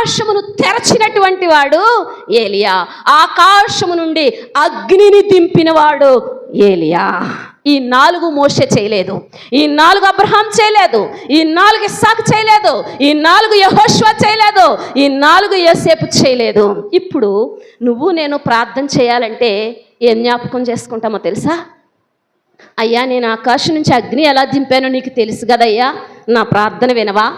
ఆకాశమును తెరచినటువంటి వాడు ఏలియా. ఆకాశము నుండి అగ్నిని దింపినవాడు ఏలియా. ఈ నాలుగు మోషే చేయలేదు. ఈ నాలుగు అబ్రహాం చేయలేదు. ఈ నాలుగు ఇస్సాకు చేయలేదు. ఈ నాలుగు యహోష్వ చేయలేదు. ఈ నాలుగు యోసేపు చేయలేదు. ఇప్పుడు నువ్వు నేను ప్రార్థన చేయాలంటే ఏం జ్ఞాపకం చేసుకుంటామో తెలుసా? అయ్యా నేను ఆకాశం నుంచి అగ్ని ఎలా దింపానో నీకు తెలుసు కదయ్యా. నా ప్రార్థన వినవా?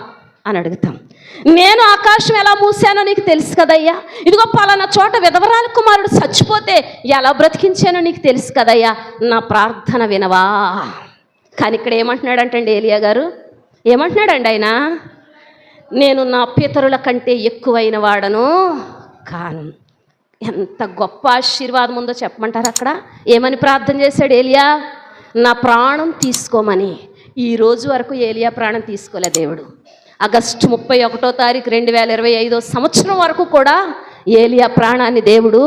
అని అడుగుతాం. నేను ఆకాశం ఎలా మూసానో నీకు తెలుసు కదయ్యా. ఇదిగో పలానా చోట విధవరాల కుమారుడు చచ్చిపోతే ఎలా బ్రతికించానో నీకు తెలుసు కదయ్యా. నా ప్రార్థన వినవా. కానీ ఇక్కడ ఏమంటున్నాడంటండి ఏలియా గారు? ఏమంటున్నాడండి ఆయన? నేను నా పితరుల కంటే ఎక్కువైన వాడను కాను. ఎంత గొప్ప ఆశీర్వాదం ఉందో చెప్పమంటారు అక్కడ? ఏమని ప్రార్థన చేశాడు ఏలియా? నా ప్రాణం తీసుకోమని. ఈ రోజు వరకు ఏలియా ప్రాణం తీసుకోలే దేవుడు. ఆగస్టు ముప్పై ఒకటో తారీఖు రెండు వేల ఇరవై ఐదో సంవత్సరం వరకు కూడా ఏలియా ప్రాణాన్ని దేవుడు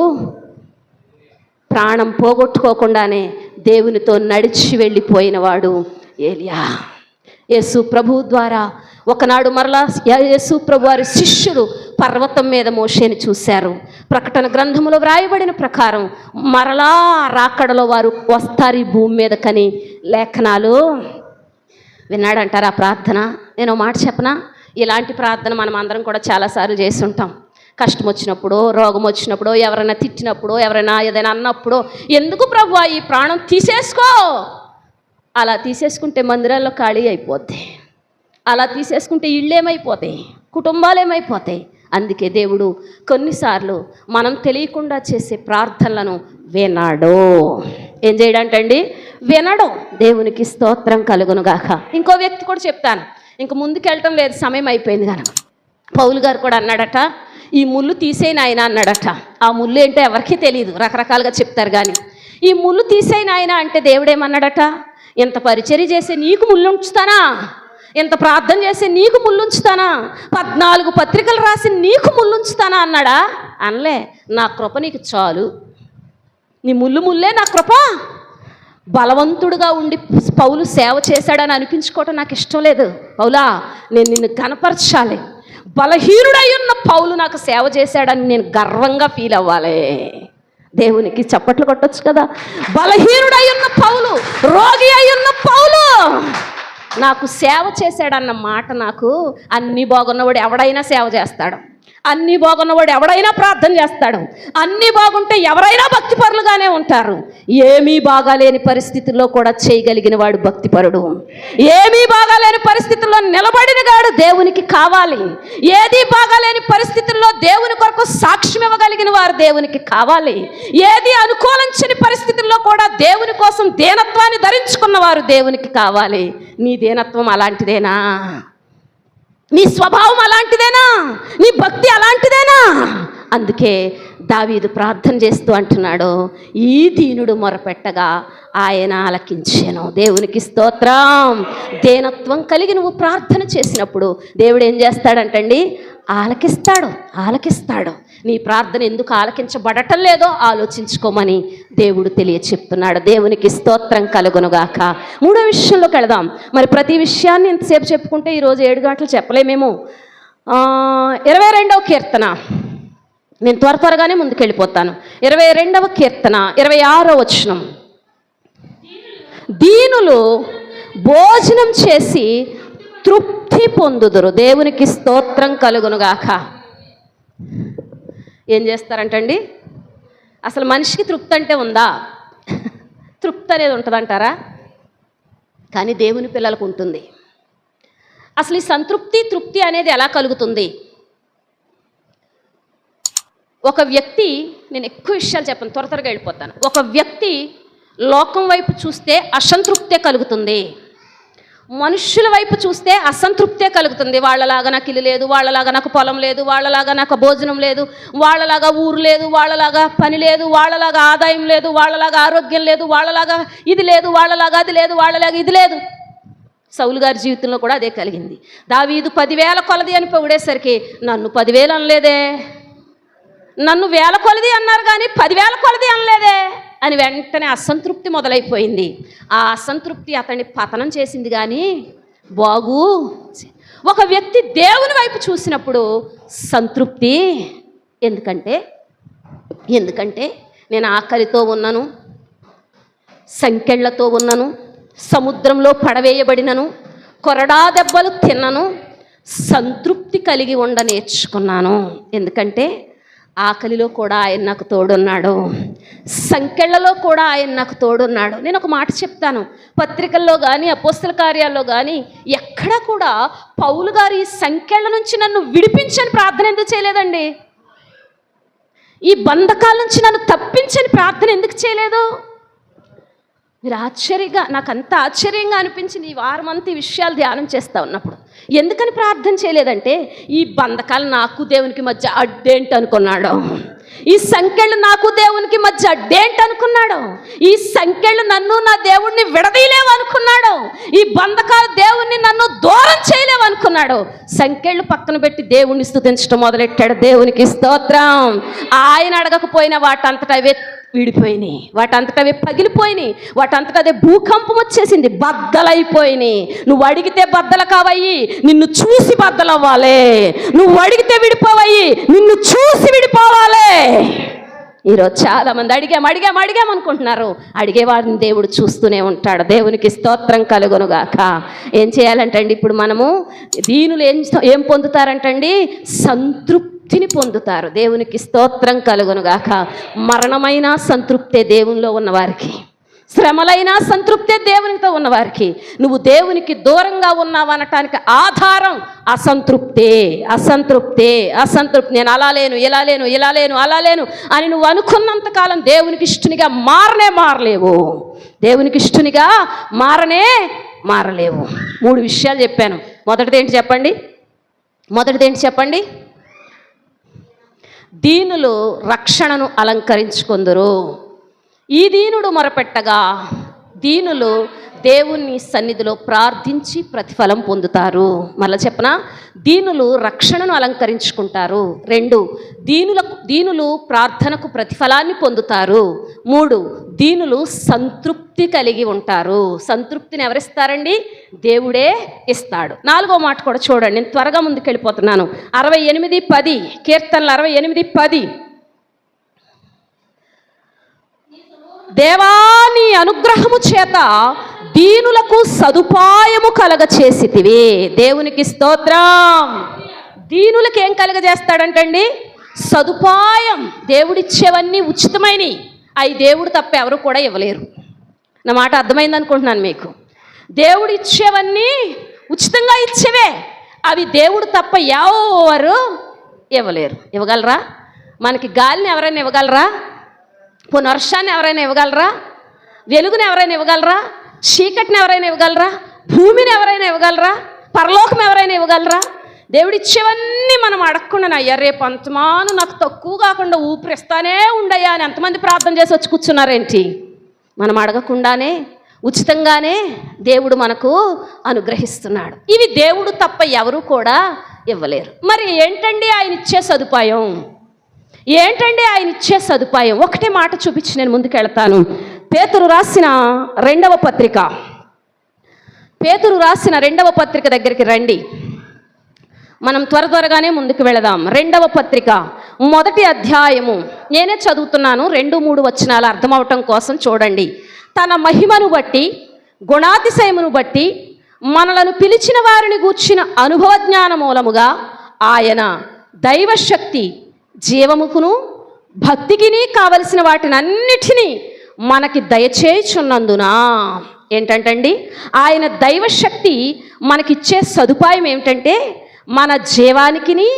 ప్రాణం పోగొట్టుకోకుండానే దేవునితో నడిచి వెళ్ళిపోయినవాడు ఏలియా. యేసు ప్రభు ద్వారా ఒకనాడు మరలా యేసు ప్రభు వారి శిష్యులు పర్వతం మీద మోషేని చూశారు. ప్రకటన గ్రంథములో వ్రాయబడిన ప్రకారం మరలా రాకడలో వారు వస్తారు భూమి మీద కని లేఖనాలు విన్నాడంటారా ప్రార్థన? నేను మాట చెప్పనా? ఇలాంటి ప్రార్థన మనం అందరం కూడా చాలాసార్లు చేసి ఉంటాం కష్టం వచ్చినప్పుడు రోగం వచ్చినప్పుడు ఎవరైనా తిట్టినప్పుడు ఎవరైనా ఏదైనా అన్నప్పుడు ఎందుకు ప్రభు ఈ ప్రాణం తీసేసుకో? అలా తీసేసుకుంటే మందిరాల్లో ఖాళీ అయిపోద్ది. అలా తీసేసుకుంటే ఇళ్ళేమైపోతాయి? కుటుంబాలు ఏమైపోతాయి అందుకే దేవుడు కొన్నిసార్లు మనం తెలియకుండా చేసే ప్రార్థనలను వినడు. ఏం చేయడంటండి? వినడు. దేవునికి స్తోత్రం కలుగునుగాక ఇంకో వ్యక్తి కూడా చెప్తాను. ఇంక ముందుకెళ్ళటం లేదు సమయం అయిపోయింది కనుక పౌలు గారు కూడా అన్నాడట ఈ ముళ్ళు తీసేయని ఆయన అన్నాడట. ఆ ముళ్ళు ఏంటో ఎవరికీ తెలియదు రకరకాలుగా చెప్తారు కానీ ఈ ముళ్ళు తీసేయని ఆయన అంటే దేవుడేమన్నాడట ఇంత పరిచర్య చేసే నీకు ముళ్ళు ఉంచుతానా? ఇంత ప్రార్థన చేసే నీకు ముళ్ళుంచుతానా పద్నాలుగు పత్రికలు రాసి నీకు ముళ్ళుంచుతానా అన్నాడా. అనలే నా కృప నీకు చాలు. నీ ముళ్ళు ముల్లే నా కృప. బలవంతుడుగా ఉండి పౌలు సేవ చేశాడని అనిపించుకోవటం నాకు ఇష్టం లేదు. పౌలా నేను నిన్ను కనపరచాలి బలహీనుడై ఉన్న పౌలు నాకు సేవ చేశాడని నేను గర్వంగా ఫీల్ అవ్వాలి. దేవునికి చప్పట్లు కొట్టొచ్చు కదా. బలహీనుడై ఉన్న పౌలు రోగి అయి ఉన్న పౌలు నాకు సేవ చేశాడన్న మాట నాకు అన్ని బాగున్నవాడు ఎవడైనా సేవ చేస్తాడు. అన్నీ బాగున్నవాడు ఎవడైనా ప్రార్థన చేస్తాడు. అన్నీ బాగుంటే ఎవరైనా భక్తిపరులుగానే ఉంటారు. ఏమీ బాగాలేని పరిస్థితుల్లో కూడా చేయగలిగిన వాడు భక్తిపరుడు. ఏమీ బాగాలేని పరిస్థితుల్లో నిలబడిన గాడు దేవునికి కావాలి. ఏది బాగాలేని పరిస్థితుల్లో దేవుని కొరకు సాక్ష్యం ఇవ్వగలిగిన వారు దేవునికి కావాలి. ఏది అనుకూలించని పరిస్థితుల్లో కూడా దేవుని కోసం దేనత్వాన్ని ధరించుకున్న వారు దేవునికి కావాలి. నీ దేనత్వం అలాంటిదేనా? నీ స్వభావం అలాంటిదేనా? నీ భక్తి అలాంటిదేనా? అందుకే దావీదు ప్రార్థన చేస్తూ అంటున్నాడు ఈ దీనుడు మొరపెట్టగా ఆయన ఆలకించాను. దేవునికి స్తోత్రం. దేనత్వం కలిగి నువ్వు ప్రార్థన చేసినప్పుడు దేవుడు ఏం చేస్తాడంటండి? ఆలకిస్తాడు ఆలకిస్తాడు. నీ ప్రార్థన ఎందుకు ఆలకించబడటం లేదో ఆలోచించుకోమని దేవుడు తెలియ చెప్తున్నాడు దేవునికి స్తోత్రం కలుగునుగాక. మూడో విషయంలోకి వెళదాం. మరి ప్రతి విషయాన్ని ఎంతసేపు చెప్పుకుంటే ఈరోజు ఏడు గంటలు చెప్పలేమేమో. ఇరవై రెండవ కీర్తన. నేను త్వర త్వరగానే ముందుకెళ్ళిపోతాను. ఇరవై రెండవ కీర్తన ఇరవై ఆరో వచనం. దీనులు భోజనం చేసి తృప్తి పొందుదురు. దేవునికి స్తోత్రం కలుగునుగాక. ఏం చేస్తారంటండి? అసలు మనిషికి తృప్తి అంటే ఉందా? తృప్తి అనేది ఉంటుందంటారా? కానీ దేవుని పిల్లలకు ఉంటుంది. అసలు ఈ సంతృప్తి తృప్తి అనేది ఎలా కలుగుతుంది? ఒక వ్యక్తి నేను ఎక్కువ విషయాలు చెప్పను త్వర త్వరగా వెళ్ళిపోతాను. ఒక వ్యక్తి లోకం వైపు చూస్తే అసంతృప్తే కలుగుతుంది. మనుషుల వైపు చూస్తే అసంతృప్తే కలుగుతుంది. వాళ్ళలాగా నాకు ఇల్లు లేదు వాళ్ళలాగా నాకు పొలం లేదు వాళ్ళలాగా నాకు భోజనం లేదు వాళ్ళలాగా ఊరు లేదు వాళ్ళలాగా పని లేదు వాళ్ళలాగా ఆదాయం లేదు వాళ్ళలాగా ఆరోగ్యం లేదు వాళ్ళలాగా ఇది లేదు వాళ్ళలాగా అది లేదు వాళ్ళలాగా ఇది లేదు. సౌలు గారి జీవితంలో కూడా అదే కలిగింది. దావీదు పదివేల కొలది అని పొగిడేసరికి నన్ను పదివేలు అనలేదే. నన్ను వేల కొలది అన్నారు కానీ పదివేల కొలది అనలేదే. అని వెంటనే అసంతృప్తి మొదలైపోయింది. ఆ అసంతృప్తి అతన్ని పతనం చేసింది కానీ బాగు ఒక వ్యక్తి దేవుని వైపు చూసినప్పుడు సంతృప్తి. ఎందుకంటే ఎందుకంటే నేను ఆకలితో ఉన్నాను సంకెళ్ళతో ఉన్నను సముద్రంలో పడవేయబడినను కొరడా దెబ్బలు తిన్నను సంతృప్తి కలిగి ఉండ నేర్చుకున్నాను. ఎందుకంటే ఆకలిలో కూడా ఆయన నాకు తోడున్నాడు. సంఖ్యలలో కూడా ఆయన నాకు తోడున్నాడు. నేను ఒక మాట చెప్తాను. పత్రికల్లో కానీ అపోస్తల కార్యాల్లో కానీ ఎక్కడ కూడా పౌలు గారు ఈ సంకెళ్ళ నుంచి నన్ను విడిపించని ప్రార్థన ఎందుకు చేయలేదండి? ఈ బంధకాల నుంచి నన్ను తప్పించని ప్రార్థన ఎందుకు చేయలేదు? మీరు ఆశ్చర్యంగా నాకు అంత ఆశ్చర్యంగా అనిపించింది ఈ వారమంతా ఈ విషయాలు ధ్యానం చేస్తూ ఉన్నప్పుడు ఎందుకని ప్రార్థన చేయలేదంటే ఈ బంధకాలు నాకు దేవునికి మధ్య అడ్డేంటి అనుకున్నాడు ఈ సంఖ్యలు నాకు దేవునికి మధ్య అడ్డేంటి అనుకున్నాడు ఈ సంఖ్యలు నన్ను నా దేవుణ్ణి విడదీయలేవు అనుకున్నాడు ఈ బంధకాలు దేవుణ్ణి నన్ను దూరం చేయలేవు అనుకున్నాడు సంఖ్యలు పక్కన పెట్టి దేవుణ్ణి స్థుతించడం మొదలెట్టాడు. దేవునికి స్తోత్రం. ఆయన అడగకపోయినా వాటంతటా విడిపోయినాయి. వాటంతట అవి పగిలిపోయినాయి. వాటంతట అదే భూకంపం వచ్చేసింది. బద్దలైపోయినాయి. నువ్వు అడిగితే బద్దలు కావయ్యి నిన్ను చూసి బద్దలవ్వాలి. నువ్వు అడిగితే విడిపోవయ్యి నిన్ను చూసి విడిపోవాలి. ఈరోజు చాలామంది అడిగాం అడిగాం అడిగాం అనుకుంటున్నారు. అడిగేవాడిని దేవుడు చూస్తూనే ఉంటాడు. దేవునికి స్తోత్రం కలుగునుగాక. ఏం చేయాలంటండి ఇప్పుడు మనము? దీనులు ఏం ఏం పొందుతారంటండి? సంతృప్తి తృప్తిని పొందుతారు. దేవునికి స్తోత్రం కలుగునుగాక. మరణమైన సంతృప్తే దేవునిలో ఉన్నవారికి. శ్రమలైనా సంతృప్తే దేవునితో ఉన్నవారికి. నువ్వు దేవునికి దూరంగా ఉన్నావు అనటానికి ఆధారం అసంతృప్తే అసంతృప్తే అసంతృప్తి. నేను అలా లేను ఇలా లేను ఇలా లేను అలా లేను అని నువ్వు అనుకున్నంత కాలం దేవునికి ఇష్టనిగా మారనే మారలేవు. దేవునికి ఇష్టనిగా మారనే మారలేవు. మూడు విషయాలు చెప్పాను. మొదటిది ఏంటి చెప్పండి? మొదటిది ఏంటి చెప్పండి? దీనులు రక్షణను అలంకరించుకుందరు. ఈ దీనుడు మొరపెట్టగా దీనులు దేవుని సన్నిధిలో ప్రార్థించి ప్రతిఫలం పొందుతారు. మళ్ళీ చెప్పన? దీనులు రక్షణను అలంకరించుకుంటారు. రెండు దీనులకు దీనులు ప్రార్థనకు ప్రతిఫలాన్ని పొందుతారు. మూడు దీనులు సంతృప్తి కలిగి ఉంటారు. సంతృప్తిని ఎవరిస్తారండి? దేవుడే ఇస్తాడు. నాలుగో మాట కూడా చూడండి. నేను త్వరగా ముందుకు వెళ్ళిపోతున్నాను. అరవై ఎనిమిది పది. కీర్తనలు అరవై ఎనిమిది పది. దేవాని అనుగ్రహము చేత దీనులకు సదుపాయము కలగచేసితివి. దేవునికి స్తోత్రం. దీనులకు ఏం కలగజేస్తాడంటండి? సదుపాయం. దేవుడిచ్చేవన్నీ ఉచితమైనవి అవి దేవుడు తప్ప ఎవరు కూడా ఇవ్వలేరు. నా మాట అర్థమైంది అనుకుంటున్నాను మీకు. దేవుడు ఇచ్చేవన్నీ ఉచితంగా ఇచ్చేవే. అవి దేవుడు తప్ప ఎవరు ఇవ్వలేరు. ఇవ్వగలరా? మనకి గాలిని ఎవరైనా ఇవ్వగలరా? పునర్షాన్ని ఎవరైనా ఇవ్వగలరా? వెలుగుని ఎవరైనా ఇవ్వగలరా? చీకటిని ఎవరైనా ఇవ్వగలరా? భూమిని ఎవరైనా ఇవ్వగలరా? పరలోకం ఎవరైనా ఇవ్వగలరా? దేవుడిచ్చేవన్నీ మనం అడగకుండా అయ్యా రేపు అంతమాను నాకు తక్కువ కాకుండా ఊపిరిస్తానే ఉండయ్యా అని ఎంతమంది ప్రార్థన చేసి వచ్చి కూర్చున్నారేంటి? మనం అడగకుండానే ఉచితంగానే దేవుడు మనకు అనుగ్రహిస్తున్నాడు. ఇవి దేవుడు తప్ప ఎవరు కూడా ఇవ్వలేరు. మరి ఏంటండి ఆయన ఇచ్చే సదుపాయం? ఏంటండి ఆయన ఇచ్చే సదుపాయం? ఒకటే మాట చూపించి నేను ముందుకెళ్తాను. పేతురు రాసిన రెండవ పత్రిక. పేతురు రాసిన రెండవ పత్రిక దగ్గరికి రండి. మనం త్వర త్వరగానే ముందుకు వెళదాం. రెండవ పత్రిక మొదటి అధ్యాయము. నేనే చదువుతున్నాను రెండు మూడు వచనాలు అర్థమవటం కోసం చూడండి. తన మహిమను బట్టి గుణాతిశయమును బట్టి మనలను పిలిచిన వారిని గూర్చిన అనుభవ జ్ఞాన మూలముగా ఆయన దైవశక్తి జీవముకును భక్తికిని కావలసిన వాటినన్నిటినీ మనకి దయచేయుచున్నందున ఏంటంటండి? ఆయన దైవశక్తి మనకిచ్చే సదుపాయం ఏమిటంటే మన జీవానికిని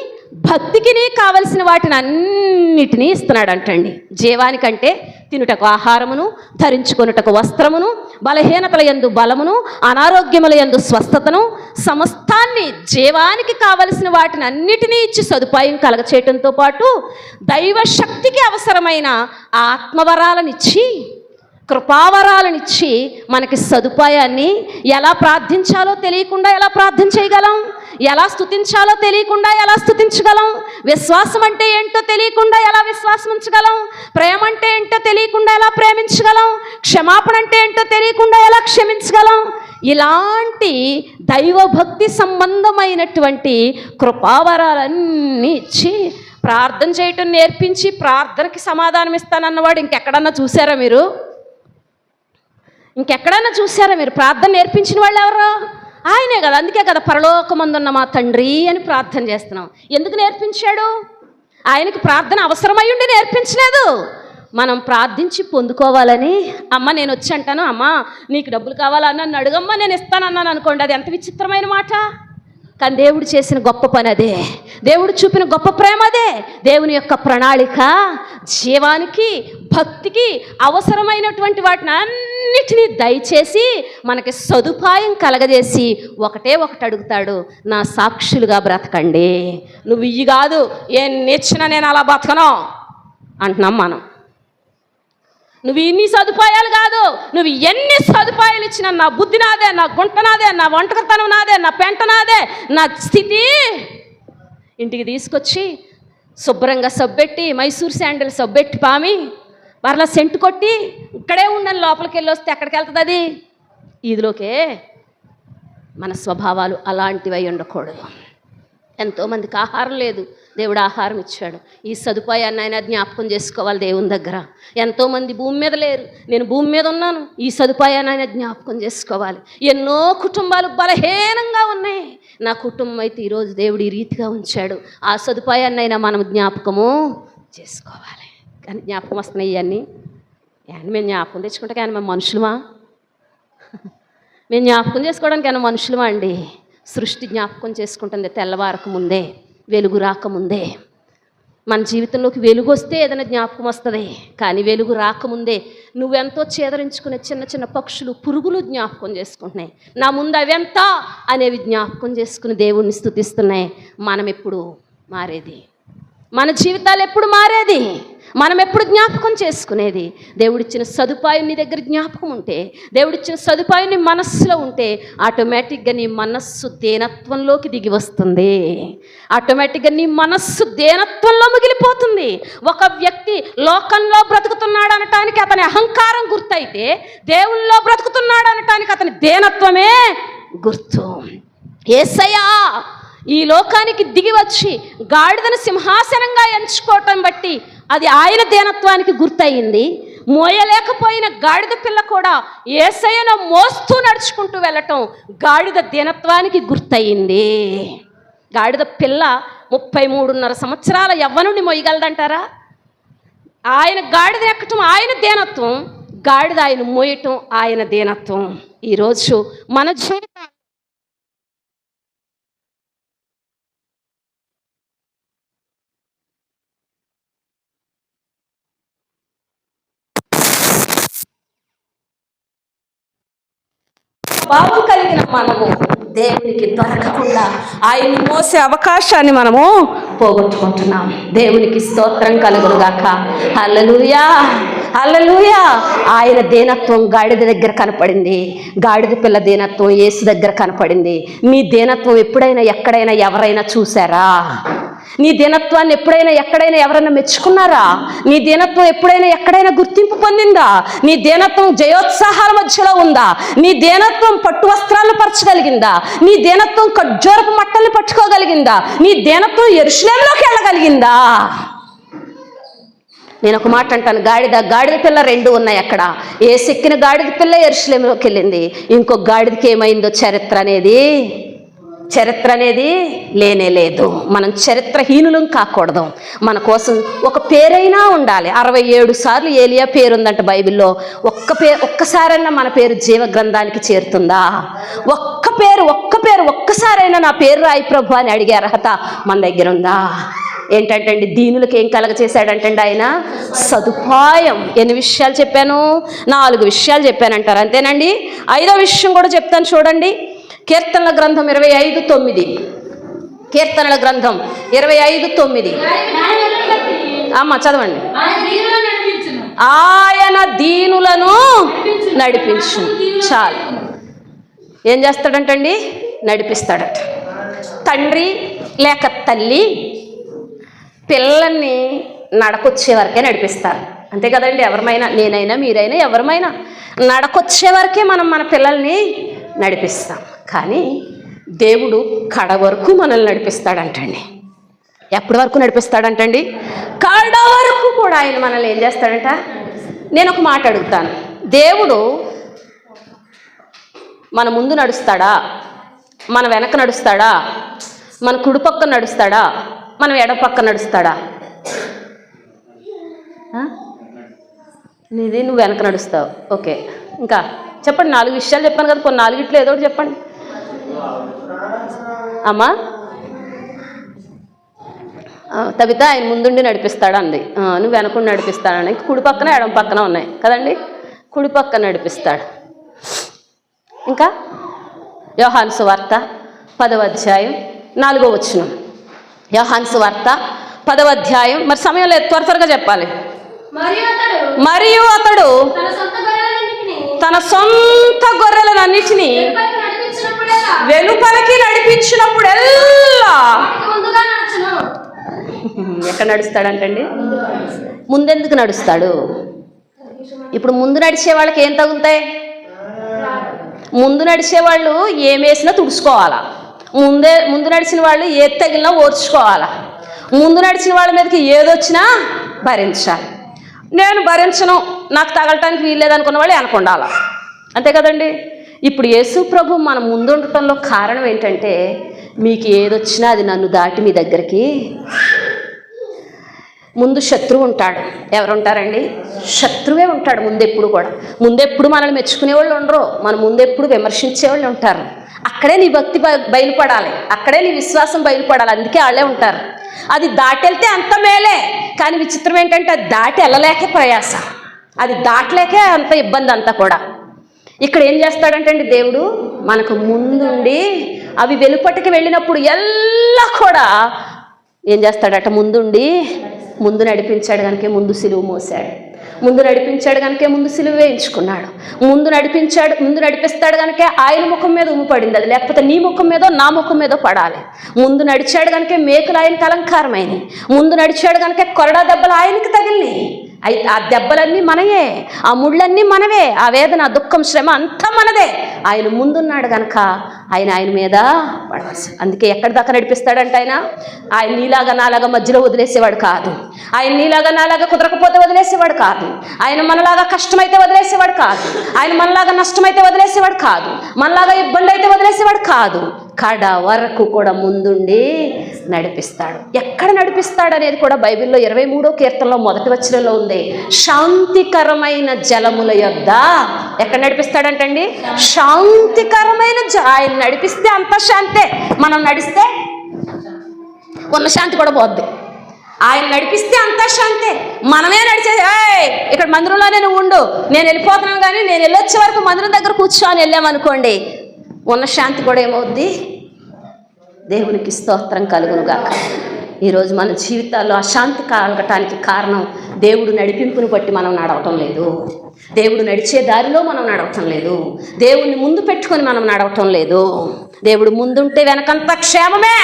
భక్తికిని కావలసిన వాటిని అన్నిటినీ ఇస్తున్నాడు అంటండి జీవానికంటే తినుటకు ఆహారమును ధరించుకొనుటకు వస్త్రమును బలహీనతల యందు బలమును అనారోగ్యముల యందు స్వస్థతను సమస్తాన్ని జీవానికి కావలసిన వాటిని అన్నిటినీ ఇచ్చి సదుపాయం కలగచేయటంతో పాటు దైవశక్తికి అవసరమైన ఆత్మవరాలనిచ్చి కృపావరాలనిచ్చి మనకి సదుపాయాన్ని ఎలా ప్రార్థించాలో తెలియకుండా ఎలా ప్రార్థన చేయగలం? ఎలా స్తుతించాలో తెలియకుండా ఎలా స్తుతించగలం? విశ్వాసం అంటే ఏంటో తెలియకుండా ఎలా విశ్వాసం ఉంచగలం? ప్రేమ అంటే ఏంటో తెలియకుండా ఎలా ప్రేమించగలం? క్షమాపణ అంటే ఏంటో తెలియకుండా ఎలా క్షమించగలం? ఇలాంటి దైవభక్తి సంబంధమైనటువంటి కృపావరాలన్నీ ఇచ్చి ప్రార్థన చేయటం నేర్పించి ప్రార్థనకి సమాధానం ఇస్తానన్నవాడు ఇంకెక్కడన్నా చూసారా మీరు? ఇంకెక్కడైనా చూసారా మీరు? ప్రార్థన నేర్పించిన వాళ్ళు ఎవరు? ఆయనే కదా అందుకే కదా పరలోకమందున్న మా తండ్రి అని ప్రార్థన చేస్తున్నాం. ఎందుకు నేర్పించాడు? ఆయనకి ప్రార్థన అవసరమై ఉండి నేర్పించలేదు. మనం ప్రార్థించి పొందుకోవాలని అమ్మ నేను వచ్చి అంటాను అమ్మ నీకు డబ్బులు కావాలా? నన్ను అడుగమ్మా నేను ఇస్తానన్నాను అనుకోండి అది ఎంత విచిత్రమైన మాట? కానీ దేవుడు చేసిన గొప్ప పని అదే. దేవుడు చూపిన గొప్ప ప్రేమ అదే. దేవుని యొక్క ప్రణాళిక జీవానికి భక్తికి అవసరమైనటువంటి వాటిని అన్నిటినీ దయచేసి మనకి సదుపాయం కలగజేసి ఒకటే ఒకటి అడుగుతాడు నా సాక్షులుగా బ్రతకండి. నువ్వు ఇవి కాదు ఎన్ని ఇచ్చినా నేను అలా బతకను అంటున్నాం మనం. నువ్వు ఇన్ని సదుపాయాలు కాదు నువ్వు ఎన్ని సదుపాయాలు ఇచ్చినా నా బుద్ధి నాదే నా గుంట నాదే నా వంటకతనం నాదే నా పెంట నాదే నా స్థితి. ఇంటికి తీసుకొచ్చి శుభ్రంగా సబ్బెట్టి మైసూర్ శాండిల్ సబ్బెట్టి పామి మరలా సెంటు కొట్టి ఇక్కడే ఉండని లోపలికి వెళ్ళి వస్తే ఎక్కడికి వెళ్తుంది అది? ఇదిలోకే మన స్వభావాలు అలాంటివి ఉండకూడదు. ఎంతోమందికి ఆహారం లేదు దేవుడు ఆహారం ఇచ్చాడు. ఈ సదుపాయాన్ని ఆయన జ్ఞాపకం చేసుకోవాలి దేవుని దగ్గర. ఎంతోమంది భూమి మీద లేరు నేను భూమి మీద ఉన్నాను ఈ సదుపాయాన్ని ఆయన జ్ఞాపకం చేసుకోవాలి. ఎన్నో కుటుంబాలు బలహీనంగా ఉన్నాయి. నా కుటుంబం అయితే ఈరోజు దేవుడు ఈ రీతిగా ఉంచాడు. ఆ సదుపాయాన్ని అయినా మనం జ్ఞాపకము చేసుకోవాలి. కానీ జ్ఞాపకం వస్తున్నాయి ఇవన్నీ. కానీ మేము జ్ఞాపకం తెచ్చుకుంటే కానీ మేము మనుషులమా? మేము జ్ఞాపకం చేసుకోవడానికి కానీ మనుషులమా అండి? సృష్టి జ్ఞాపకం చేసుకుంటుంది తెల్లవారక ముందే వెలుగు రాకముందే మన జీవితంలోకి వెలుగు వస్తే ఏదైనా జ్ఞాపకం వస్తుంది. కానీ వెలుగు రాకముందే నువ్వెంతో చేదరించుకునే చిన్న చిన్న పక్షులు పురుగులు జ్ఞాపకం చేసుకుంటున్నాయి. నా ముందు అవెంత అనేవి జ్ఞాపకం చేసుకుని దేవుణ్ణి స్థుతిస్తున్నాయి. మనం ఎప్పుడు మారేది. మన జీవితాలు ఎప్పుడు మారేది? మనం ఎప్పుడు జ్ఞాపకం చేసుకునేది? దేవుడిచ్చిన సదుపాయం నీ దగ్గర జ్ఞాపకం ఉంటే దేవుడిచ్చిన సదుపాయం నీ మనస్సులో ఉంటే ఆటోమేటిక్గా నీ మనస్సు దేనత్వంలోకి దిగి వస్తుంది. ఆటోమేటిక్గా నీ మనస్సు దేనత్వంలో మిగిలిపోతుంది. ఒక వ్యక్తి లోకంలో బ్రతుకుతున్నాడు అనటానికి అతని అహంకారం గుర్తయితే దేవుల్లో బ్రతుకుతున్నాడు అనటానికి అతని దేనత్వమే గుర్తు. ఏసయ్యా ఈ లోకానికి దిగి వచ్చి గాడిదను సింహాసనంగా ఎంచుకోవటం బట్టి అది ఆయన దేనత్వానికి గుర్తయింది. మోయలేకపోయిన గాడిద పిల్ల కూడా ఏసయ్యను మోస్తూ నడుచుకుంటూ వెళ్ళటం గాడిద దీనత్వానికి గుర్తయింది. గాడిద పిల్ల ముప్పై మూడున్నర సంవత్సరాల ఎవ్వనుండి మొయ్యగలదంటారా ఆయన గాడిద ఎక్కటం ఆయన దేనత్వం గాడిద ఆయన మోయటం ఆయన దేనత్వం. ఈరోజు మన జీవితాలు భావం కలిగిన మనము దేవునికి దొరకకుండా ఆయన్ని మోసే అవకాశాన్ని మనము పోగొట్టుకుంటున్నాం. దేవునికి స్తోత్రం కలుగునుగాక. Alleluia hallelujah. ఆయన దీనత్వం గాడిద దగ్గర కనపడింది. గాడిద పిల్ల దీనత్వం యేసు దగ్గర కనపడింది. మీ దీనత్వం ఎప్పుడైనా ఎక్కడైనా ఎవరైనా చూసారా నీ దీనత్వాన్ని ఎప్పుడైనా ఎక్కడైనా ఎవరైనా మెచ్చుకున్నారా? నీ దీనత్వం ఎప్పుడైనా ఎక్కడైనా గుర్తింపు పొందిందా? నీ దీనత్వం జయోత్సాహాల మధ్యలో ఉందా? నీ దీనత్వం పట్టు వస్త్రాలను పరచగలిగిందా? నీ దీనత్వం ఖర్జూరపు మట్టల్ని పట్టుకోగలిగిందా? నీ దీనత్వం ఎరుషులేంలోకి వెళ్ళగలిగిందా? నేను ఒక మాట అంటాను. గాడిద గాడిద పిల్ల రెండు ఉన్నాయి అక్కడ. ఏ సిక్కిన గాడిద పిల్ల ఎరుషులేంలోకి వెళ్ళింది? ఇంకో గాడిదకి ఏమైందో చరిత్ర అనేది? చరిత్ర అనేది లేనే లేదు. మనం చరిత్రహీనులం కాకూడదు. మన కోసం ఒక పేరైనా ఉండాలి. అరవై ఏడు సార్లు ఏలియా పేరు ఉందంట బైబిల్లో. ఒక్క పే ఒక్కసారైనా మన పేరు జీవ గ్రంథానికి చేరుతుందా? ఒక్క పేరు ఒక్క పేరు ఒక్కసారైనా నా పేరు రాయి ప్రభు అని అడిగే అర్హత మన దగ్గర ఉందా? ఏంటంటే అండి దీనులకు ఏం కలగ చేశాడంటండి ఆయన? సదుపాయం. ఎన్ని విషయాలు చెప్పాను? నాలుగు విషయాలు చెప్పానంటారు. అంతేనండి? ఐదో విషయం కూడా చెప్తాను చూడండి. కీర్తనల గ్రంథం ఇరవై ఐదు తొమ్మిది. కీర్తనల గ్రంథం ఇరవై ఐదు తొమ్మిది. అమ్మ చదవండి. ఆయన దీనులను నడిపించు. చాలు. ఏం చేస్తాడంటండి? నడిపిస్తాడట. తండ్రి లేక తల్లి పిల్లల్ని నడకొచ్చే వరకే నడిపిస్తారు. అంతే కదండి? ఎవరమైనా నేనైనా మీరైనా ఎవరమైనా నడకొచ్చే వరకే మనం మన పిల్లల్ని నడిపిస్తాం. కానీ దేవుడు కడ వరకు మనల్ని నడిపిస్తాడంటండి. ఎప్పటి వరకు నడిపిస్తాడంటండి? కడ వరకు కూడా ఆయన మనల్ని ఏం చేస్తాడంట? నేను ఒక మాట అడుగుతాను. దేవుడు మన ముందు నడుస్తాడా? మన వెనక నడుస్తాడా? మన కుడిపక్క నడుస్తాడా? మనం ఎడ పక్క నడుస్తాడా? నీది నువ్వు వెనక నడుస్తావు. ఓకే. ఇంకా చెప్పండి నాలుగు విషయాలు చెప్పాను కదా కొన్ని నాలుగిట్లో ఏదో ఒకటి చెప్పండి. అమ్మా? తబిత ఆయన ముందుండి నడిపిస్తాడు అంది. నువ్వు వెనకుండి నడిపిస్తాడని కుడి పక్కన ఎడం పక్కన ఉన్నాయి. కదండి? కుడి పక్కన నడిపిస్తాడు. ఇంకా? యోహాను సువార్త పదవ అధ్యాయం నాలుగో వచ్చిన యోహాను సువార్త పదవ అధ్యాయం. మరి సమయం లేదు త్వర త్వరగా చెప్పాలి. మరియు అతడు తన సొంత గొర్రెలన్నిటిని వెలుపలికి నడిపించినప్పుడేలా వెలుపలికి నడిపించినప్పుడెల్లా ఎక్కడ నడుస్తాడంటండి? ముందెందుకు నడుస్తాడు? ఇప్పుడు ముందు నడిచే వాళ్ళకి ఏం తగులుతాయి? ముందు నడిచే వాళ్ళు ఏం వేసినా తుడుచుకోవాలా? ముందే ముందు నడిచిన వాళ్ళు ఏది తగిలినా ఓర్చుకోవాలా? ముందు నడిచిన వాళ్ళ మీదకి ఏదొచ్చినా భరించాలి. నేను భరించను నాకు తగలటానికి వీల్లేదనుకున్న వాళ్ళు వెనకుండాలా అంతే కదండి? ఇప్పుడు యేసు ప్రభు మన ముందు ఉండటంలో కారణం ఏంటంటే మీకు ఏదొచ్చినా అది నన్ను దాటి మీ దగ్గరికి ముందు శత్రువు ఉంటాడు. ఎవరుంటారండి? శత్రువే ఉంటాడు ముందెప్పుడు కూడా. ముందెప్పుడు మనల్ని మెచ్చుకునే వాళ్ళు ఉండరు. మన ముందెప్పుడు విమర్శించే వాళ్ళు ఉంటారు. అక్కడే నీ భక్తి బయ- బయలుపడాలి. అక్కడే నీ విశ్వాసం బయలుపడాలి. అందుకే వాళ్ళే ఉంటారు. అది దాటెళ్తే అంత మేలే. కానీ విచిత్రం ఏంటంటే అది దాటి వెళ్ళలేకే ప్రయాస. అది దాటలేకే అంత ఇబ్బంది అంతా కూడా. ఇక్కడ ఏం చేస్తాడంటే అండి దేవుడు? మనకు ముందుండి అవి వెలుపటికి వెళ్ళినప్పుడు ఎల్లా కూడా ఏం చేస్తాడట? ముందుండి ముందు నడిపించాడు కనుక ముందు సిలువు మోసాడు ముందు నడిపించాడు కనుక ముందు సిలువ వేయించుకున్నాడు. ముందు నడిపించాడు ముందు నడిపిస్తాడు కనుక ఆయన ముఖం మీద ఉమ్ము పడింది అది. లేకపోతే నీ ముఖం మీదో నా ముఖం మీదో పడాలి. ముందు నడిచాడు కనుక మేకులు ఆయనకి అలంకారమైనవి ముందు నడిచాడు కనుక కొరడా దెబ్బలు ఆయనకి తగిలినాయి. అయి ఆ దెబ్బలన్నీ మనయే ఆ ముళ్ళన్నీ మనవే ఆ వేదన ఆ దుఃఖం శ్రమ అంతా మనదే. ఆయన ముందున్నాడు కనుక ఆయన ఆయన మీద పడవలసి అందుకే ఎక్కడి దాకా నడిపిస్తాడంటే ఆయన? ఆయన నీలాగా నాలాగా మధ్యలో వదిలేసేవాడు కాదు. ఆయన నీలాగా నాలాగా కుదరకపోతే వదిలేసేవాడు కాదు. ఆయన మనలాగా కష్టమైతే వదిలేసేవాడు కాదు. ఆయన మనలాగా నష్టమైతే వదిలేసేవాడు కాదు. మనలాగా ఇబ్బంది అయితే వదిలేసేవాడు కాదు. కడ వరకు కూడా ముందుండి నడిపిస్తాడు. ఎక్కడ నడిపిస్తాడు అనేది కూడా బైబిల్లో ఇరవై మూడో కీర్తనలో మొదటి వచ్చినలో ఉంది. శాంతికరమైన జలముల యొద్ద ఎక్కడ నడిపిస్తాడంటండి? శాంతికరమైన ఆయన నడిపిస్తే అంత శాంతే. మనం నడిస్తే ఉన్న శాంతి కూడా పోద్ది. ఆయన నడిపిస్తే అంతా శాంతే. మనమే నడిచేది ఇక్కడ మందిరంలోనే నువ్వు ఉండు. నేను వెళ్ళిపోతున్నాను కానీ నేను వెళ్ళొచ్చే వరకు మందిరం దగ్గర కూర్చొని వెళ్ళామనుకోండి ఉన్న శాంతి కూడా ఏమవుద్ది? దేవునికి స్తోత్రం కలుగునుగాక. ఈరోజు మన జీవితాల్లో అశాంతి కలగటానికి కారణం దేవుడు నడిపింపును బట్టి మనం నడవటం లేదు. దేవుడు నడిచే దారిలో మనం నడవటం లేదు. దేవుడిని ముందు పెట్టుకొని మనం నడవటం లేదు. దేవుడు ముందుంటే వెనకంతా క్షేమమే.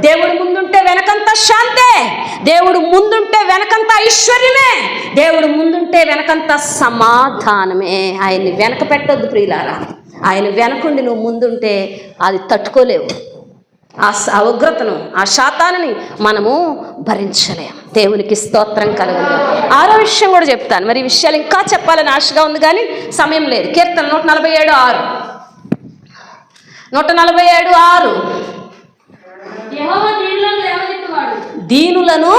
దేవుడు ముందుంటే వెనకంతా శాంతే. దేవుడు ముందుంటే వెనకంతా ఐశ్వర్యమే. దేవుడు ముందుంటే వెనకంతా సమాధానమే. ఆయన్ని వెనక పెట్టొద్దు ప్రియులారా. ఆయన వెనకుండి నువ్వు ముందుంటే అది తట్టుకోలేవు. ఆ ఉగ్రతను ఆ శాతాన్ని మనము భరించలేం. దేవునికి స్తోత్రం కలుగును. ఆరో విషయం కూడా చెప్తాను. మరి విషయాలు ఇంకా చెప్పాలని ఆశగా ఉంది కానీ సమయం లేదు. కీర్తన నూట నలభై ఏడు ఆరు. నూట నలభై ఏడు ఆరు. దీనులను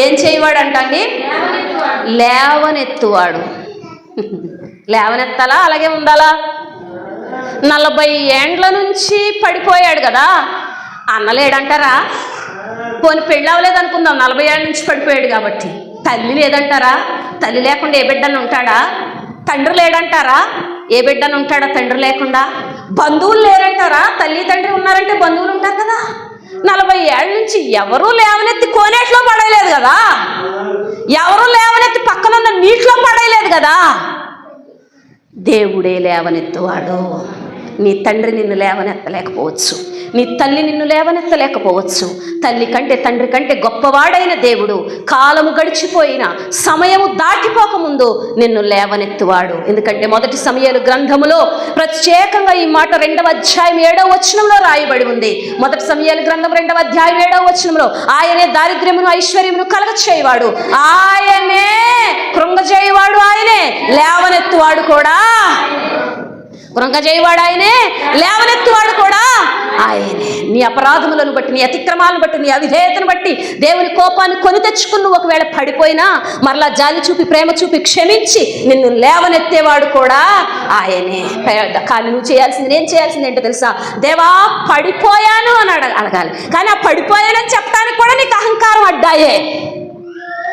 ఏం చేయవాడంటండి లేవనెత్తువాడు. లేవనెత్తువాడు. లేవనెత్తాలా? అలాగే ఉండాలా? నలభై ఏండ్ల నుంచి పడిపోయాడు కదా. అన్నలేడంటారా? పోని పెళ్ళి అవ్వలేదు అనుకుందాం నలభై ఏళ్ళ నుంచి పడిపోయాడు కాబట్టి. తల్లి లేదంటారా? తల్లి లేకుండా ఏ బిడ్డను ఉంటాడా? తండ్రి లేడంటారా? ఏ బిడ్డను ఉంటాడా తండ్రి లేకుండా? బంధువులు లేరంటారా? తల్లి తండ్రి ఉన్నారంటే బంధువులు ఉంటారు కదా. నలభై ఏళ్ళ నుంచి ఎవరూ లేవనెత్తి కోనేట్లో పడలేదు కదా. ఎవరూ లేవనెత్తి పక్కనున్న నీటిలో పడేయలేదు కదా. దేవుడే లేవనెత్తువాడు. నీ తండ్రి నిన్ను లేవనెత్తలేకపోవచ్చు. నీ తల్లి నిన్ను లేవనెత్తలేకపోవచ్చు. తల్లి కంటే తండ్రి కంటే గొప్పవాడైన దేవుడు కాలము గడిచిపోయిన సమయము దాటిపోకముందు నిన్ను లేవనెత్తువాడు. ఎందుకంటే మొదటి సమయాలు గ్రంథములో ప్రత్యేకంగా ఈ మాట రెండవ అధ్యాయం ఏడవ వచనంలో రాయబడి ఉంది. మొదటి సమయాలు గ్రంథం రెండవ అధ్యాయం ఏడవ వచనంలో ఆయనే దారిద్ర్యమును ఐశ్వర్యమును కలగ చేయవాడు ఆయనే కృంగజేయవాడు ఆయనే లేవనెత్తువాడు కూడా. కృంగజేయవాడు ఆయనే లేవనెత్తువాడు కూడా ఆయనే. నీ అపరాధములను బట్టి నీ అతిక్రమాలను బట్టి నీ అవిధేయతను బట్టి దేవుని కోపాన్ని కొని తెచ్చుకుని నువ్వు ఒకవేళ పడిపోయినా మరలా జాలి చూపి ప్రేమ చూపి క్షమించి నిన్ను లేవనెత్తేవాడు కూడా ఆయనే. కానీ నువ్వు చేయాల్సింది నేను చేయాల్సింది ఏంటో తెలుసా? దేవా పడిపోయాను అని అడగ అడగాలి. కానీ ఆ పడిపోయానని చెప్పడానికి కూడా నీకు అహంకారం అడ్డాయే.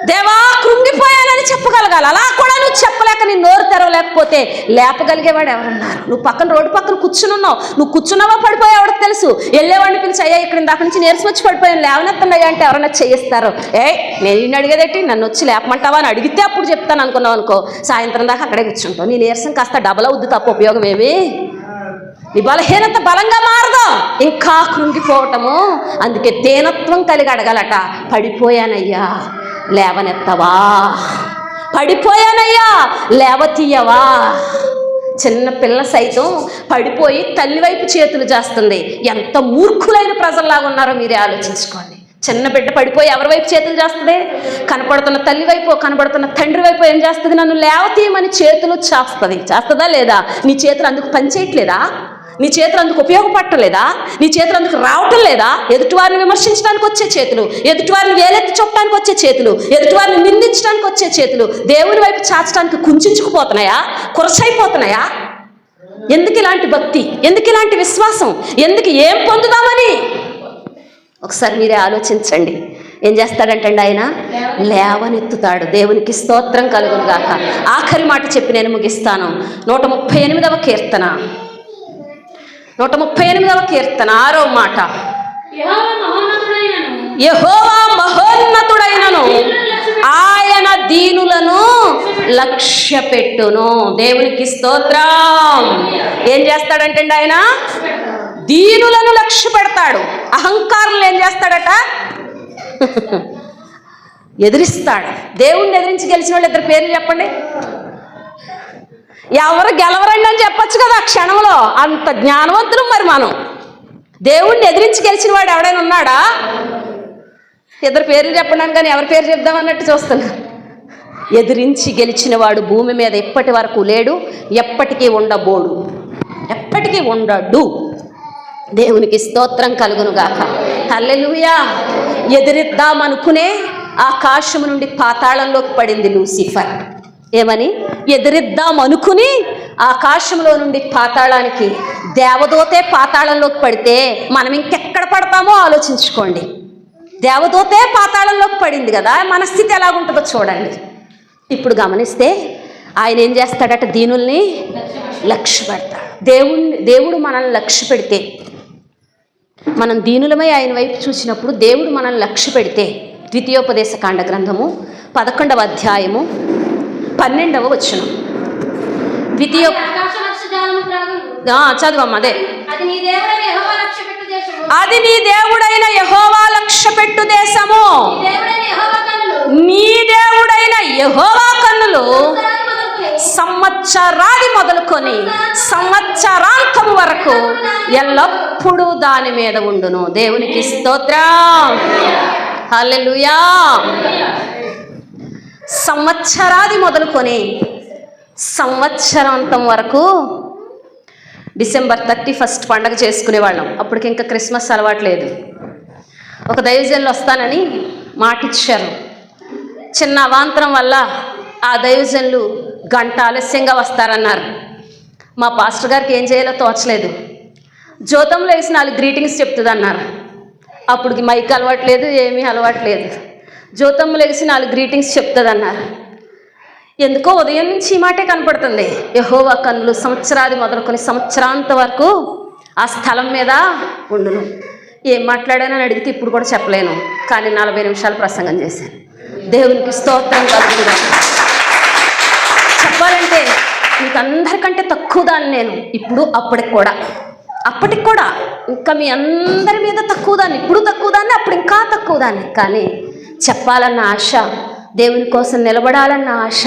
దేవా కృంగిపోయానని చెప్పగలగాలి. అలా కూడా నువ్వు చెప్పలేక నీ నోరు తెరవలేకపోతే లేపగలిగేవాడు ఎవరున్నారు? నువ్వు పక్కన రోడ్డు పక్కన కూర్చునున్నావు. నువ్వు కూర్చున్నావా పడిపోయావాడు తెలుసు? వెళ్ళేవాడిని పిలిచి అయ్యా ఇక్కడ దాకా నుంచి నేర్చు వచ్చి పడిపోయాను. లేవనెత్తున్నాయా అంటే ఎవరైనా చేయిస్తారు. ఏ నేను నిన్ను అడిగేదేంటి? నన్ను వచ్చి లేపమంటావా అని అడిగితే అప్పుడు చెప్తాను అనుకున్నావు అనుకో. సాయంత్రం దాకా అక్కడే కూర్చుంటావు. నీ నీరసం కాస్త డబల్ అవుద్ది తప్ప ఉపయోగం ఏమి? నీ బలహీనత బలంగా మారదు. ఇంకా కృంగిపోవటము. అందుకే తేనత్వం కలిగి అడగలట. పడిపోయానయ్యా. లేవనెత్తవా? పడిపోయానయ్యా లేవతీయవా? చిన్న పిల్ల సైతం పడిపోయి తల్లి వైపు చేతులు చేస్తుంది ఎంత మూర్ఖులైన ప్రజల్లాగా ఉన్నారో మీరే ఆలోచించుకోండి. చిన్న బిడ్డ పడిపోయి ఎవరి వైపు చేతులు చేస్తుంది కనపడుతున్న తల్లి వైపు కనపడుతున్న తండ్రి వైపు ఏం చేస్తుంది నన్ను లేవతీయమని చేతులు చేస్తుంది. చేస్తుందా లేదా? నీ చేతులు అందుకు పనిచేయట్లేదా? నీ చేతులు అందుకు ఉపయోగపడటలేదా? నీ చేతులు అందుకు రావటం లేదా ఎదుటివారిని విమర్శించడానికి వచ్చే చేతులు ఎదుటివారిని వేలెత్తి చూపడానికి వచ్చే చేతులు ఎదుటివారిని నిందించడానికి వచ్చే చేతులు దేవుని వైపు చాచడానికి కుంచుకుపోతున్నాయా? కురసైపోతున్నాయా? ఎందుకు ఇలాంటి భక్తి? ఎందుకు ఇలాంటి విశ్వాసం? ఎందుకు ఏం పొందుదామని? ఒకసారి మీరే ఆలోచించండి. ఏం చేస్తాడంటండి ఆయన? లేవనెత్తుతాడు. దేవునికి స్తోత్రం కలుగును గాక ఆఖరి మాట చెప్పి నేను ముగిస్తాను. నూట ముప్పై ఎనిమిదవ కీర్తన. నూట ముప్పై ఎనిమిదవ కీర్తన ఆరో మాట. యహోవా మహోన్నతుడైనను ఆయన దీనులను లక్ష్య పెట్టును దేవునికి స్తోత్రం. ఏం చేస్తాడంటండి ఆయన? దీనులను లక్ష్య పెడతాడు అహంకారులు ఏం చేస్తాడట? ఎదిరిస్తాడు. దేవుణ్ణి ఎదిరించి గెలిచిన వాళ్ళు ఇద్దరు పేర్లు చెప్పండి. ఎవరు గెలవరండి అని చెప్పొచ్చు కదా క్షణంలో. అంత జ్ఞానవంతులు మరి మనం. దేవుణ్ణి ఎదిరించి గెలిచిన వాడు ఎవడైనా ఉన్నాడా? ఇద్దరు పేర్లు చెప్పడానికి కానీ ఎవరి పేరు చెప్దామన్నట్టు చూస్తున్నా. ఎదిరించి గెలిచిన వాడు భూమి మీద ఎప్పటి వరకు లేడు? ఎప్పటికీ ఉండబోడు. ఎప్పటికీ ఉండడు. దేవునికి స్తోత్రం కలుగును గాక. ఎదిరిద్దామనుకునే ఆకాశము నుండి పాతాళంలోకి పడింది లూసిఫర్. ఏమని? ఎదిరిద్దాం అనుకుని ఆకాశంలో నుండి పాతాళానికి దేవదూతే పాతాళంలోకి పడితే మనం ఇంకెక్కడ పడతామో ఆలోచించుకోండి. దేవదూతే పాతాళంలోకి పడింది కదా మన స్థితి ఎలాగుంటుందో చూడండి. ఇప్పుడు గమనిస్తే ఆయన ఏం చేస్తాడట? దీనుల్ని లక్ష్య పెడతాడు. దేవుణ్ణి దేవుడు మనల్ని లక్ష్య పెడితే మనం దీనులమై ఆయన వైపు చూసినప్పుడు దేవుడు మనల్ని లక్ష్య పెడితే ద్వితీయోపదేశ కాండ గ్రంథము పదకొండవ అధ్యాయము పన్నెండవ వచనం. ద్వితీయ చదువమ్మ అదే. అది నీ దేవుడైన యెహోవా లక్ష్య పెట్టు దేశము. నీ దేవుడైన యెహోవా కన్నులు. సంవత్సరాది మొదలుకొని. సంవత్సరాంతం వరకు ఎల్లప్పుడూ దాని మీద ఉండును. దేవునికి స్తోత్రం. హల్లెలూయా. సంవత్సరాది మొదలుకొని సంవత్సరాంతం వరకు డిసెంబర్ థర్టీ ఫస్ట్ పండగ చేసుకునేవాళ్ళం. అప్పటికి ఇంకా క్రిస్మస్ అలవాట్లేదు ఒక దైవజనులు వస్తానని మాటిచ్చారు. చిన్న అవాంతరం వల్ల ఆ దైవజనులు గంట ఆలస్యంగా వస్తారన్నారు. మా పాస్టర్ గారికి ఏం చేయాలో తోచలేదు. జ్యోతంలో వేసి నాలుగు గ్రీటింగ్స్ చెప్తుంది అన్నారు అప్పటికి మైక్ అలవాట్లేదు ఏమీ అలవాట్లేదు జ్యోతమ్మ లెగిసి నాలుగు గ్రీటింగ్స్ చెప్తుంది అన్నారు ఎందుకో ఉదయం నుంచి ఈ మాటే కనపడుతుంది. యహోవా కన్నులు సంవత్సరాది మొదలుకొని సంవత్సరాంత వరకు ఆ స్థలం మీద ఉండును. ఏం మాట్లాడానని అడిగితే ఇప్పుడు కూడా చెప్పలేను. కానీ నలభై నిమిషాలు ప్రసంగం చేశాను. దేవునికి స్తోత్రం కలుగుతుంది. చెప్పాలంటే మీకు అందరికంటే తక్కువ దాన్ని నేను ఇప్పుడు అప్పటికి కూడా. అప్పటికి కూడా. ఇంకా మీ అందరి మీద తక్కువ దాన్ని ఇప్పుడు తక్కువ దాన్ని అప్పుడు ఇంకా తక్కువ దాన్ని. కానీ చెప్పాలన్న ఆశ దేవుని కోసం నిలబడాలన్న ఆశ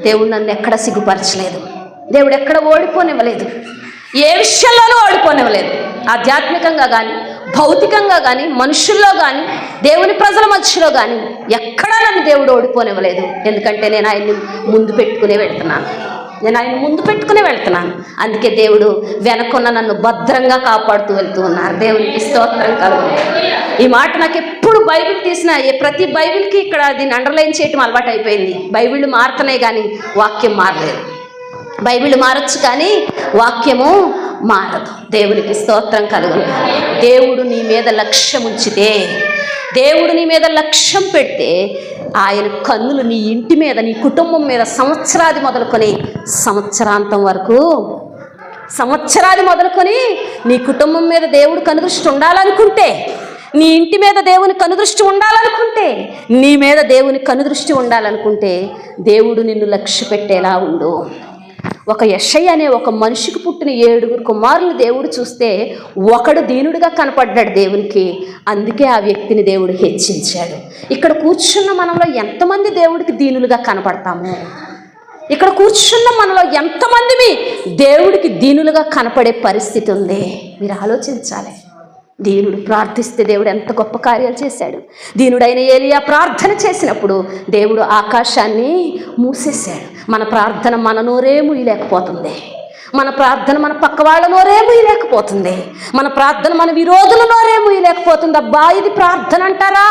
దేవుడు నన్ను ఎక్కడ సిగ్గుపరచలేదు. దేవుడు ఎక్కడ ఓడిపోనివ్వలేదు. ఏ విషయంలోనూ ఓడిపోనివ్వలేదు. ఆధ్యాత్మికంగా కానీ భౌతికంగా కానీ మనుషుల్లో కానీ దేవుని ప్రజల మధ్యలో కానీ ఎక్కడా నన్ను దేవుడు ఓడిపోనివ్వలేదు. ఎందుకంటే నేను ఆయన్ని ముందు పెట్టుకునే వెళ్తున్నాను. నేను ఆయన ముందు పెట్టుకునే వెళ్తున్నాను. అందుకే దేవుడు వెనకున్న నన్ను భద్రంగా కాపాడుతూ వెళ్తూ ఉన్నారు. దేవునికి స్తోత్రం కలుగుతుంది ఈ మాట నాకు ఎప్పుడు బైబిల్ తీసిన ప్రతి బైబిల్కి ఇక్కడ దీన్ని అండర్లైన్ చేయటం అలవాటు అయిపోయింది బైబిల్ మారుతున్నాయి కానీ వాక్యం మారలేదు. బైబిల్ మారచ్చు కానీ వాక్యము మారదు. దేవునికి స్తోత్రం కలుగును. దేవుడు నీ మీద లక్ష్యం ఉంచితే దేవుడు నీ మీద లక్ష్యం పెడితే ఆయన కన్నులు నీ ఇంటి మీద నీ కుటుంబం మీద సంవత్సరాది మొదలుకొని సంవత్సరాంతం వరకు సంవత్సరాది మొదలుకొని నీ కుటుంబం మీద దేవుడు కనుదృష్టి ఉండాలనుకుంటే నీ ఇంటి మీద దేవుని కనుదృష్టి ఉండాలనుకుంటే నీ మీద దేవుని కనుదృష్టి ఉండాలనుకుంటే దేవుడు నిన్ను లక్ష్య పెట్టేలా ఉండు. ఒక యషయ్య అనే ఒక మనిషికి పుట్టిన ఏడుగురు కుమారులు దేవుడు చూస్తే ఒకడు దీనుడిగా కనపడ్డాడు దేవునికి. అందుకే ఆ వ్యక్తిని దేవుడు హెచ్చించాడు. ఇక్కడ కూర్చున్న మనలో ఎంతమంది దేవుడికి దీనులుగా కనపడతాము? ఇక్కడ కూర్చున్న మనలో ఎంతమంది దేవుడికి దీనులుగా కనపడే పరిస్థితి ఉంది? మీరు ఆలోచించాలి. దీనుడు ప్రార్థిస్తే దేవుడు ఎంత గొప్ప కార్యాలు చేశాడు. దీనుడైన ఏలియా ప్రార్థన చేసినప్పుడు దేవుడు ఆకాశాన్ని మూసేశాడు. మన ప్రార్థన మన నోరే ముయ్యలేకపోతుంది మన ప్రార్థన మన పక్క వాళ్ళ నోరే ముయ్యలేకపోతుంది మన ప్రార్థన మన విరోధుల నోరే ముయ్యలేకపోతుంది అబ్బా ఇది ప్రార్థన అంటారా?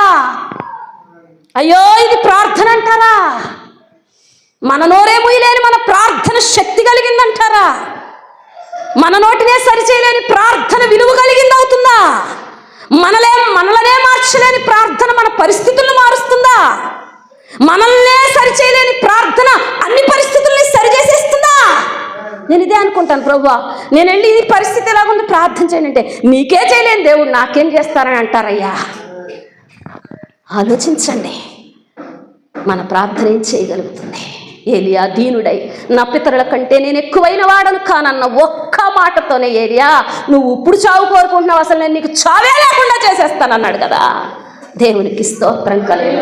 అయ్యో ఇది ప్రార్థన అంటారా? మన నోరే ముయ్యలేని మన ప్రార్థన శక్తి కలిగిందంటారా? మన నోటినే సరిచేయలేని ప్రార్థన విలువ కలిగింది అవుతుందా? మనలే మనలనే మార్చలేని ప్రార్థన మన పరిస్థితులను మారుస్తుందా? మనల్నే సరిచేయలేని ప్రార్థన అన్ని పరిస్థితుల్ని సరిచేసేస్తుందా? నేను ఇదే అనుకుంటాను ప్రభు నేను వెళ్ళి ఈ పరిస్థితి ఎలాగుంది ప్రార్థన చేయను అంటే నీకే చేయలేని దేవుడు నాకేం చేస్తారని అంటారయ్యా. ఆలోచించండి. మన ప్రార్థన ఏం చేయగలుగుతుంది? ఏలియా దీనుడై. నా పితరుల కంటే నేను ఎక్కువైన వాడను కానన్న ఒక్క మాటతోనే ఏలియా నువ్వు ఇప్పుడు చావు కోరుకుంటున్నావు అసలు నేను నీకు చావే లేకుండా చేసేస్తానన్నాడు కదా. దేవునికి స్తోత్రం కలిగిన.